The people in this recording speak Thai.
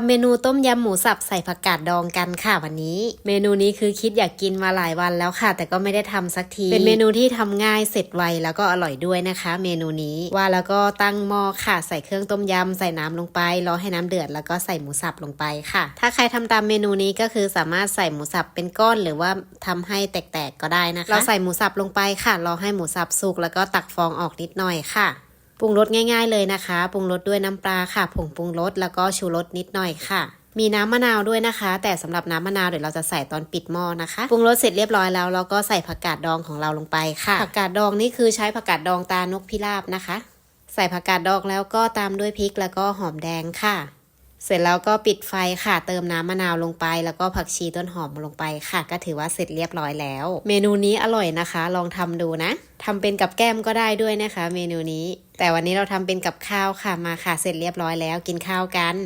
ำเมนูต้มยำหมูสับใส่ผักกาดดองกันค่ะวันนี้ เมนูนี้คือคิดอยากกินมาหลายวันแล้วค่ะ แต่ก็ไม่ได้ทำสักที เป็นเมนูที่ทำง่ายเสร็จไวแล้วก็อร่อยด้วยนะคะ เมนูนี้ว่าแล้วก็ตั้งหม้อค่ะใส่เครื่องต้มยำใส่น้ำลงไปรอให้น้ำเดือดแล้วก็ใส่หมูสับลงไปค่ะ ถ้าใครทำตามเมนูนี้ก็คือสามารถใส่หมูสับเป็นก้อนหรือว่าทำให้แตกๆก็ได้นะคะ เราใส่หมูสับลงไปค่ะรอให้หมูสับสุกแล้วก็ตักฟองออกนิดหน่อยค่ะ ปรุงรสง่าย ๆเลยนะคะ ปรุงรสด้วยน้ำปลาค่ะ ผงปรุงรสแล้วก็ชูรสนิดหน่อยค่ะ มีน้ำมะนาวด้วยนะคะ แต่สำหรับน้ำมะนาวเดี๋ยวเราจะใส่ตอนปิดหม้อนะคะ ปรุงรสเสร็จเรียบร้อยแล้วเราก็ใส่ผักกาดดองของเราลงไปค่ะ ผักกาดดองนี่คือใช้ผักกาดดองตานกพิราบนะคะ ใส่ผักกาดดองแล้วก็ตามด้วยพริกแล้วก็หอมแดงค่ะ เสร็จแล้วก็ปิดไฟค่ะ เติมน้ำมะนาวลงไป แล้วก็ผักชีต้นหอมลงไปค่ะ ก็ถือว่าเสร็จเรียบร้อยแล้ว เมนูนี้อร่อยนะคะ ลองทำดูนะทำเป็นกับแก้มก็ได้ด้วยนะคะ เมนูนี้ แต่วันนี้เราทำเป็นกับข้าวค่ะมาค่ะ เสร็จเรียบร้อยแล้วกินข้าวกัน